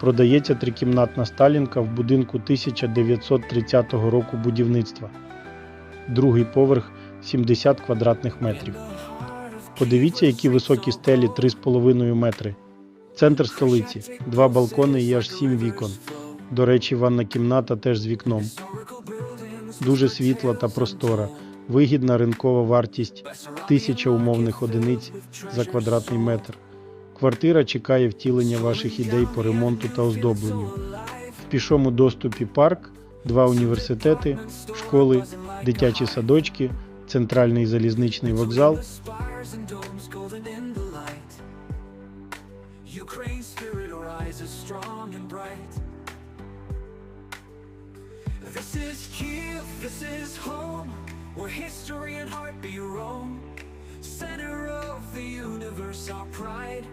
Продається трикімнатна сталінка в будинку 1930 року будівництва. Другий поверх 70 квадратних метрів. Подивіться, які високі стелі 3,5 метри. Центр столиці, два балкони і аж сім вікон. До речі, ванна кімната теж з вікном. Дуже світла та простора. Вигідна ринкова вартість тисяча умовних одиниць за квадратний метр. Квартира чекає втілення ваших ідей по ремонту та оздобленню. В пішому доступі парк, два університети, школи, дитячі садочки, центральний залізничний вокзал. Center of the universe, our pride.